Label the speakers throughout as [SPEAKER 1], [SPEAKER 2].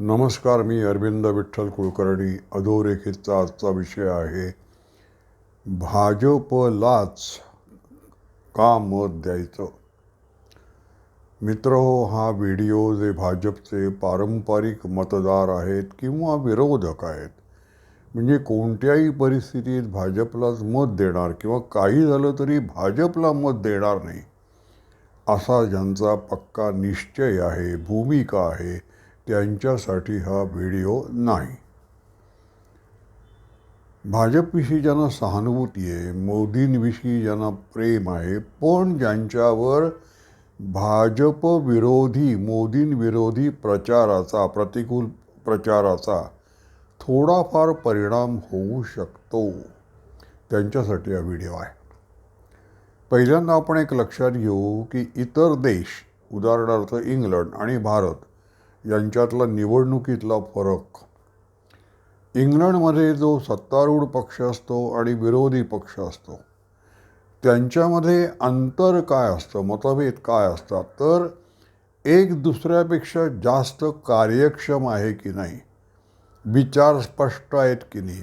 [SPEAKER 1] नमस्कार मी अरविंद विठ्ठल कुलकर्णी. अधोरेखितचा आजचा विषय आहे भाजपलाच का मत द्यायचं? मित्र हा व्हिडिओ जे भाजपचे पारंपरिक मतदार आहेत किंवा विरोधक आहेत म्हणजे कोणत्याही परिस्थितीत भाजपलाच मत देणार किंवा काही झालं तरी भाजपला मत देणार नाही असा ज्यांचा पक्का निश्चय आहे भूमिका आहे त्यांच्यासाठी हा व्हिडिओ नाही. भाजपविषयी ज्यांना सहानुभूती आहे मोदींविषयी ज्यांना प्रेम आहे पण ज्यांच्यावर भाजप विरोधी मोदींविरोधी प्रचाराचा प्रतिकूल प्रचाराचा थोडाफार परिणाम होऊ शकतो. त्यांच्यासाठी हा व्हिडिओ आहे. पहिल्यांदा आपण एक लक्षात घेऊ की इतर देश उदाहरणार्थ इंग्लंड आणि भारत यांच्यातला निवडणुकीतला फरक. इंग्लंडमध्ये जो सत्तारूढ पक्ष असतो आणि विरोधी पक्ष असतो त्यांच्यामध्ये अंतर काय असतं मतभेद काय असतात तर एक दुसऱ्यापेक्षा जास्त कार्यक्षम आहे की नाही विचार स्पष्ट आहेत की नाही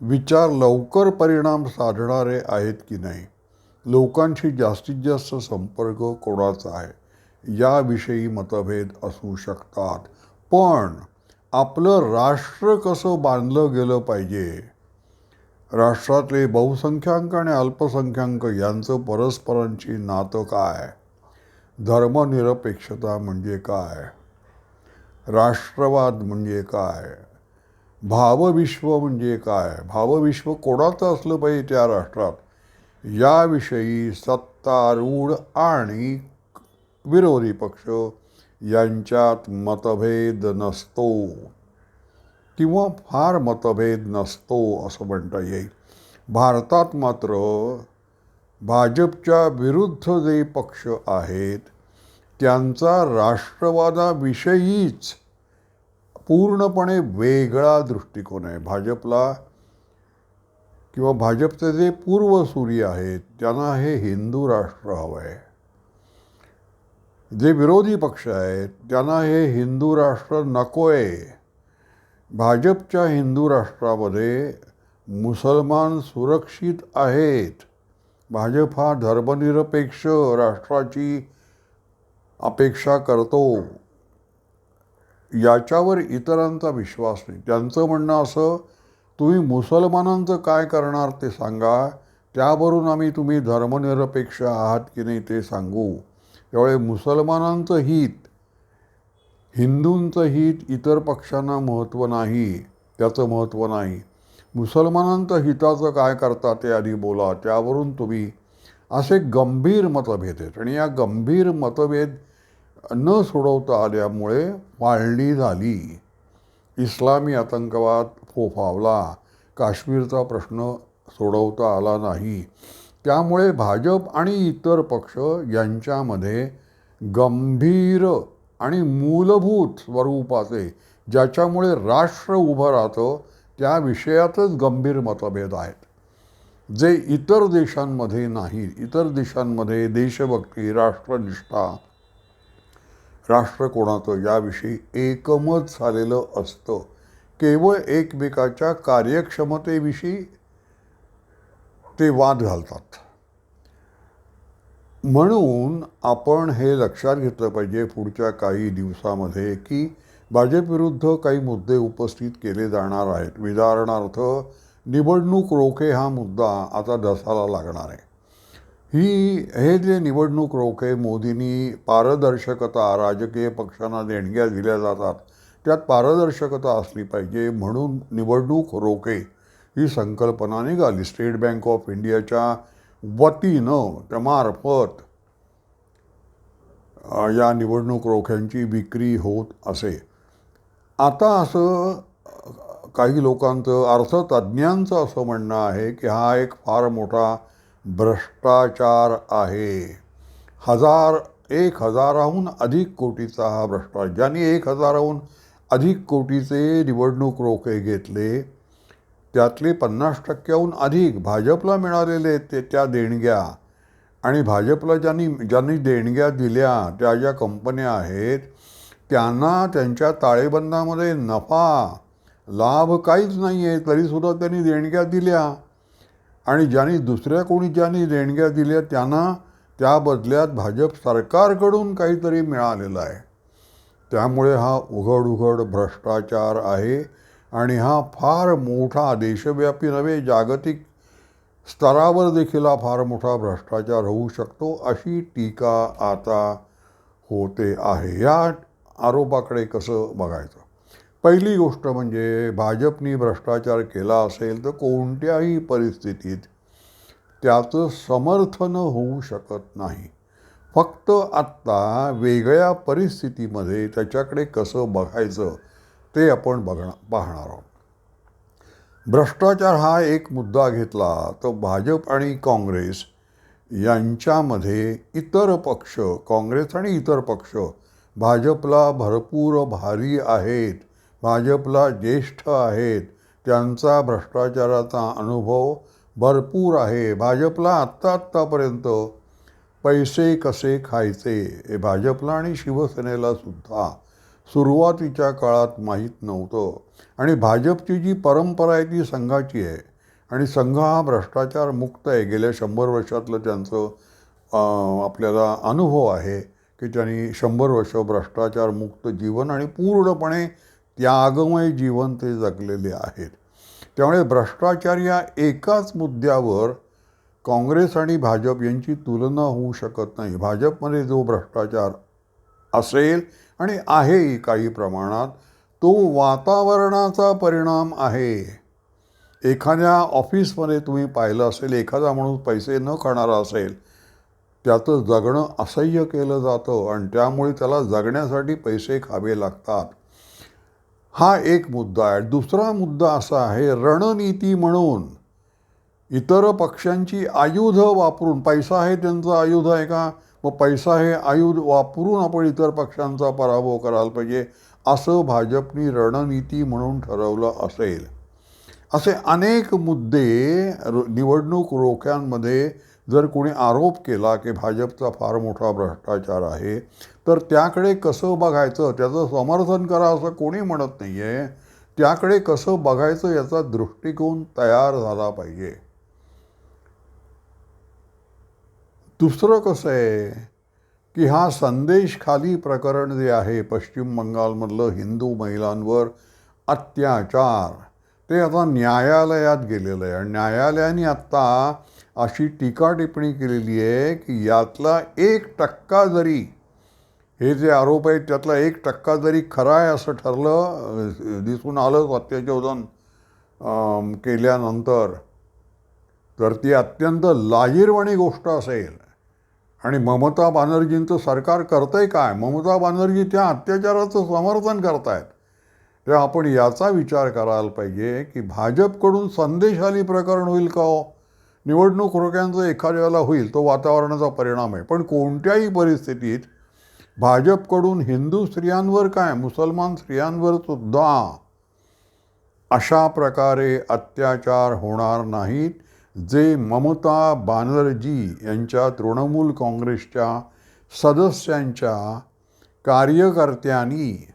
[SPEAKER 1] विचार लवकर परिणाम साधणारे आहेत की नाही लोकांशी जास्तीत जास्त संपर्क कोणाचा आहे? याविषयी मतभेद असू शकतात. पण आपलं राष्ट्र कसं बांधलं गेलं पाहिजे? राष्ट्रातले बहुसंख्याक आणि अल्पसंख्याक यांचं परस्परांची नातं काय? धर्मनिरपेक्षता म्हणजे काय? राष्ट्रवाद म्हणजे काय? भावविश्व म्हणजे काय? भावविश्व कोणाचं असलं पाहिजे त्या राष्ट्रात? याविषयी सत्तारूढ आणि विरोधी पक्ष यांच्यात मतभेद नसतो. किंवा फार मतभेद नसतो असं म्हणता येईल. भारतात मात्र भाजपच्या विरुद्ध जे पक्ष आहेत त्यांचा राष्ट्रवादाविषयीच पूर्णपणे वेगळा दृष्टिकोन आहे. भाजपला किंवा भाजपचे जे पूर्वसूरी आहेत त्यांना हे हिंदू राष्ट्र हवं आहे. जे विरोधी पक्ष आहेत त्यांना हे हिंदू राष्ट्र नको आहे भाजपच्या हिंदू राष्ट्रामध्ये मुसलमान सुरक्षित आहेत. भाजप हा धर्मनिरपेक्ष राष्ट्राची अपेक्षा करतो. याच्यावर इतरांचा विश्वास नाही. त्यांचं म्हणणं असं तुम्ही मुसलमानांचं काय करणार ते सांगा. त्यावरून आम्ही तुम्ही धर्मनिरपेक्ष आहात की नाही ते सांगू. त्यामुळे मुसलमानांचं हित हिंदूंचं हित इतर पक्षांना महत्त्व नाही त्याचं महत्त्व नाही. मुसलमानांचं हिताचं काय करता ते आधी बोला त्यावरून तुम्ही असे गंभीर मतभेद आहेत. आणि या गंभीर मतभेद न सोडवता आल्यामुळे वाढली झाली. इस्लामी आतंकवाद फोफावला. काश्मीरचा प्रश्न सोडवता आला नाही. त्यामुळे भाजप आणि इतर पक्ष यांच्यामध्ये गंभीर आणि मूलभूत स्वरूपाचे ज्याच्यामुळे राष्ट्र उभं राहतं त्या विषयातच गंभीर मतभेद आहेत. जे इतर देशांमध्ये नाही इतर देशांमध्ये देशभक्ती राष्ट्रनिष्ठा राष्ट्र कोणाचं याविषयी एकमत झालेलं असतं. केवळ एकमेकाच्या कार्यक्षमतेविषयी ते वाद घालतात. म्हणून आपण हे लक्षात घेतलं पाहिजे पुढच्या काही दिवसामध्ये की भाजपविरुद्ध काही मुद्दे उपस्थित केले जाणार आहेत. उदाहरणार्थ निवडणूक रोखे हा मुद्दा आता दसाला लागणार आहे. ही हे जे निवडणूक रोखे मोदींनी पारदर्शकता राजकीय पक्षांना देणग्या दिल्या जातात त्यात पारदर्शकता असली पाहिजे म्हणून निवडणूक रोखे ही संकल्पना निघाली. स्टेट बँक ऑफ इंडियाच्या वतीनं त्या मार्फत या निवडणूक रोख्यांची विक्री होत असे. आता असं काही लोकांचं अर्थतज्ज्ञांचं असं म्हणणं आहे की हा एक फार मोठा भ्रष्टाचार आहे. हजार एक हजाराहून अधिक कोटीचा हा भ्रष्टाचार. ज्यांनी एक हजाराहून अधिक कोटीचे निवडणूक रोखे घेतले त्यातले पन्नास टक्क्याहून अधिक भाजपला मिळालेले ते त्या देणग्या. आणि भाजपला ज्यांनी ज्यांनी देणग्या दिल्या त्या ज्या कंपन्या आहेत त्यांना त्यांच्या ताळेबंदामध्ये नफा लाभ काहीच नाही आहे तरीसुद्धा त्यांनी देणग्या दिल्या. आणि ज्यांनी दुसऱ्या कोणी ज्यांनी देणग्या दिल्या त्यांना त्या बदल्यात भाजप सरकारकडून काहीतरी मिळालेलं आहे. त्यामुळे हा उघड उघड भ्रष्टाचार आहे. आणि हा फार मोठा देशव्यापी नव्हे जागतिक स्तरावर देखील हा फार मोठा भ्रष्टाचार होऊ शकतो अशी टीका आता होते आहे. या आरोपाकडे कसं बघायचं? पहिली गोष्ट म्हणजे भाजपनी भ्रष्टाचार केला असेल तर कोणत्याही परिस्थितीत त्याचं समर्थन होऊ शकत नाही. फक्त आत्ता वेगळ्या परिस्थितीमध्ये त्याच्याकडे कसं बघायचं ते आपण बघणार पाहणार आहोत. भ्रष्टाचार हा एक मुद्दा घेतला तर भाजप आणि काँग्रेस यांच्यामध्ये इतर पक्ष काँग्रेस आणि इतर पक्ष भाजपला भरपूर भारी आहेत भाजपला ज्येष्ठ आहेत त्यांचा भ्रष्टाचाराचा अनुभव भरपूर आहे. भाजपला आत्ता आत्तापर्यंत पैसे कसे खायचे हे भाजपला आणि शिवसेनेला सुद्धा सुरुवातीच्या काळात माहीत नव्हतं. आणि भाजपची जी परंपरा आहे ती संघाची आहे. आणि संघ हा भ्रष्टाचार मुक्त आहे. गेल्या शंभर वर्षातलं त्यांचं आपल्याला अनुभव आहे की त्यांनी शंभर वर्ष भ्रष्टाचार मुक्त जीवन आणि पूर्णपणे त्यागमय जीवन ते जगलेले आहेत. त्यामुळे भ्रष्टाचार या एकाच मुद्द्यावर काँग्रेस आणि भाजप यांची तुलना होऊ शकत नाही. भाजपमध्ये जो भ्रष्टाचार असेल आणि आहेही काही प्रमाणात तो वातावरणाचा परिणाम आहे. एखाद्या ऑफिसमध्ये तुम्ही पाहिलं असेल एखादा माणूस पैसे न खाणारा असेल त्याचं जगणं असह्य केलं जातं आणि त्यामुळे त्याला जगण्यासाठी पैसे खावे लागतात. हा एक मुद्दा आहे. दुसरा मुद्दा असा आहे रणनीती म्हणून इतर पक्षांची आयुधं वापरून पैसा आहे त्यांचं आयुध आहे का? मग पैसा हे आयुध वापरून आपण इतर पक्षांचा पराभव करायला पाहिजे असं भाजपनी रणनीती म्हणून ठरवलं असेल. असे अनेक मुद्दे रो- निवडणूक रोख्यांमध्ये जर कोणी आरोप केला की भाजपचा फार मोठा भ्रष्टाचार आहे तर त्याकडे कसं बघायचं त्याचं समर्थन करा असं कोणी म्हणत नाही आहे त्याकडे कसं बघायचं याचा दृष्टिकोन तयार झाला पाहिजे. दुसरं कसं आहे की हा संदेश खाली प्रकरण जे आहे पश्चिम बंगालमधलं हिंदू महिलांवर अत्याचार ते आता न्यायालयात गेलेलं आहे. आणि न्यायालयाने आत्ता अशी टीका टिप्पणी केलेली आहे की यातला एक टक्का जरी हे जे आरोप आहेत त्यातला एक टक्का जरी खरा आहे असं ठरलं दिसून आलं सत्यशोधन केल्यानंतर तर ती अत्यंत लाजीरवाणी गोष्ट असेल. आणि ममता बॅनर्जींचं सरकार करतंय काय? ममता बॅनर्जी त्या अत्याचाराचं समर्थन करतायत. तर आपण याचा विचार करायला पाहिजे की भाजपकडून संदेशाली प्रकरण होईल का हो? निवडणूक रोख्यांचं एखाद्याला होईल तो वातावरणाचा परिणाम आहे. पण कोणत्याही परिस्थितीत भाजपकडून हिंदू स्त्रियांवर काय मुसलमान स्त्रियांवर सुद्धा अशा प्रकारे अत्याचार होणार नाहीत. जे ममता बॅनर्जी यांच्या तृणमूल काँग्रेसच्या सदस्यांच्या कार्यकर्त्यांनी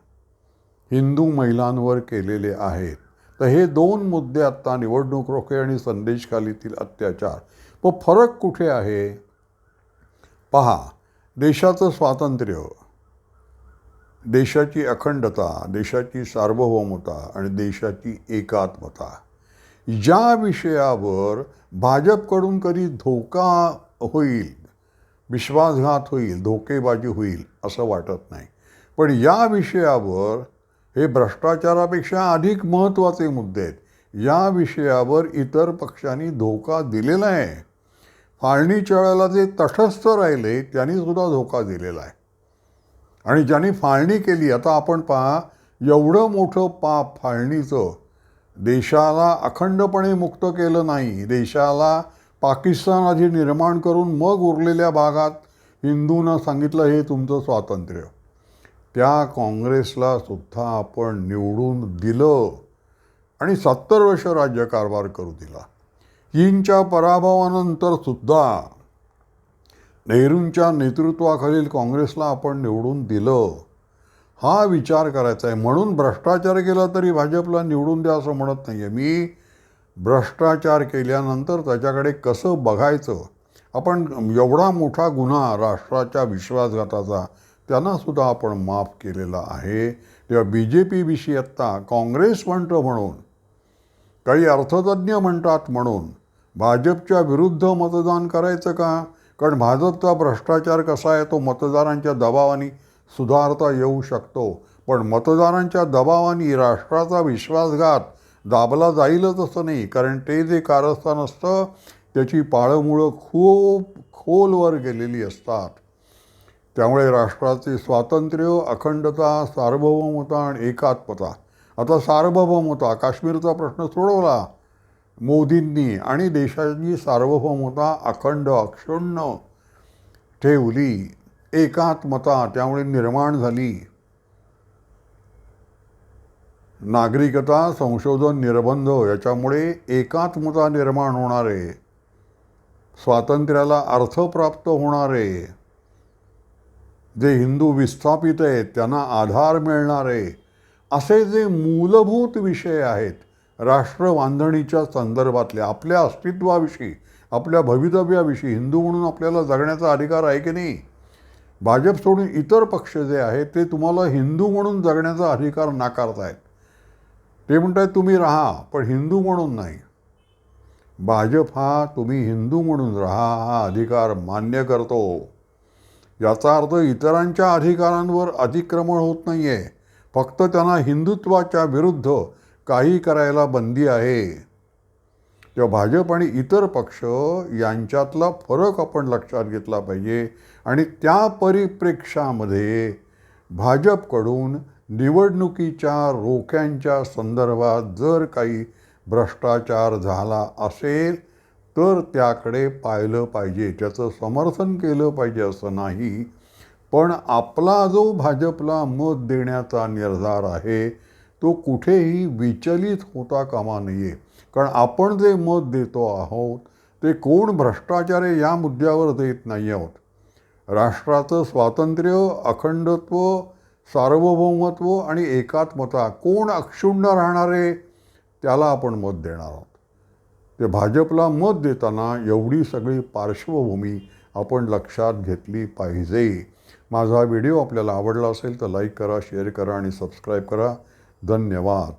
[SPEAKER 1] हिंदू महिलांवर केलेले आहेत. तर हे दोन मुद्दे आत्ता निवडणूक रोखे आणि संदेशखालीतील अत्याचार. पण फरक कुठे आहे? पहा देशाचं स्वातंत्र्य देशाची अखंडता देशाची सार्वभौमता आणि देशाची एकात्मता. ज्या विषयावर भाजपकडून कधी धोका होईल विश्वासघात होईल धोकेबाजी होईल असं वाटत नाही. पण या विषयावर हे भ्रष्टाचारापेक्षा अधिक महत्त्वाचे मुद्दे आहेत. या विषयावर इतर पक्षांनी धोका दिलेला आहे. फाळणीच्या वेळेला जे तटस्थ राहिले त्यांनी सुद्धा धोका दिलेला आहे. आणि ज्यांनी फाळणी केली आता आपण पहा एवढं मोठं पाप फाळणीचं देशाला अखंडपणे मुक्त केलं नाही. देशाला पाकिस्तान आधी निर्माण करून मग उरलेल्या भागात हिंदूंना सांगितलं हे तुमचं स्वातंत्र्य. त्या काँग्रेसला सुद्धा आपण निवडून दिलं आणि सत्तर वर्ष राज्यकारभार करू दिला. चीनच्या पराभवानंतर सुद्धा नेहरूंच्या नेतृत्वाखालील काँग्रेसला आपण निवडून दिलं. हा विचार करायचा आहे. म्हणून भ्रष्टाचार केला तरी भाजपला निवडून द्या असं म्हणत नाही आहे मी भ्रष्टाचार केल्यानंतर त्याच्याकडे कसं बघायचं? आपण एवढा मोठा गुन्हा राष्ट्राच्या विश्वासघाताचा त्यांनासुद्धा आपण माफ केलेला आहे. तेव्हा बी जे पीविषयी आत्ता काँग्रेस म्हणतं म्हणून काही अर्थतज्ज्ञ म्हणतात म्हणून भाजपच्या विरुद्ध मतदान करायचं का? कारण भाजपचा भ्रष्टाचार कसा आहे? तो मतदारांच्या दबावाने सुधारता येऊ शकतो. पण मतदारांच्या दबावाने राष्ट्राचा विश्वासघात दाबला जाईलच असं नाही. कारण ते जे कारस्थान असतं त्याची पाळंमुळं खूप खोलवर गेलेली असतात. त्यामुळे राष्ट्राचे स्वातंत्र्य अखंडता सार्वभौमता आणि एकात्मता. आता सार्वभौमता काश्मीरचा प्रश्न सोडवला. मोदींनी आणि देशाची सार्वभौमता अखंड अक्षुण्ण ठेवली. एकात्मता त्यामुळे निर्माण झाली. नागरिकता संशोधन निर्बंध याच्यामुळे एकात्मता निर्माण होणारे. स्वातंत्र्याला अर्थ प्राप्त होणारे. जे हिंदू विस्थापित आहेत त्यांना आधार मिळणारे. असे जे मूलभूत विषय आहेत राष्ट्र बांधणीच्या संदर्भातले आपल्या अस्तित्वाविषयी आपल्या भवितव्याविषयी हिंदू म्हणून आपल्याला जगण्याचा अधिकार आहे की नाही? भाजप सोडून इतर पक्ष जे आहेत ते तुम्हाला हिंदू म्हणून जगण्याचा अधिकार नाकारतायत ते म्हणतात तुम्ही राहा पण हिंदू म्हणून नाही. भाजप हा तुम्ही हिंदू म्हणून राहा हा अधिकार मान्य करतो. याचा अर्थ इतरांच्या अधिकारांवर अतिक्रमण होत नाही आहे फक्त त्यांना हिंदुत्वाच्या विरुद्ध काही करायला बंदी आहे. तेव्हा भाजप आणि इतर पक्ष यांच्यातला फरक आपण लक्षात घेतला पाहिजे. आणि त्या परिप्रेक्षामध्ये भाजपकडून निवडणुकीच्या रोख्यांच्या संदर्भात जर काही भ्रष्टाचार झाला असेल तर त्याकडे पाहिलं पाहिजे त्याचं समर्थन केलं पाहिजे असं नाही. पण आपला जो भाजपला मत देण्याचा निर्धार आहे तो कुठेही विचलित होता कामा नये. कारण आपण जे मत देतो आहोत ते कोण भ्रष्टाचार आहे या मुद्द्यावर देत नाही आहोत. राष्ट्राचं स्वातंत्र्य अखंडत्व सार्वभौमत्व आणि एकात्मता कोण अक्षुण्ण राहणार आहे त्याला आपण मत देणार आहोत. ते भाजपला मत देताना एवढी सगळी पार्श्वभूमी आपण लक्षात घेतली पाहिजे. माझा व्हिडिओ आपल्याला आवडला असेल तर लाईक करा शेअर करा आणि सबस्क्राईब करा. धन्यवाद.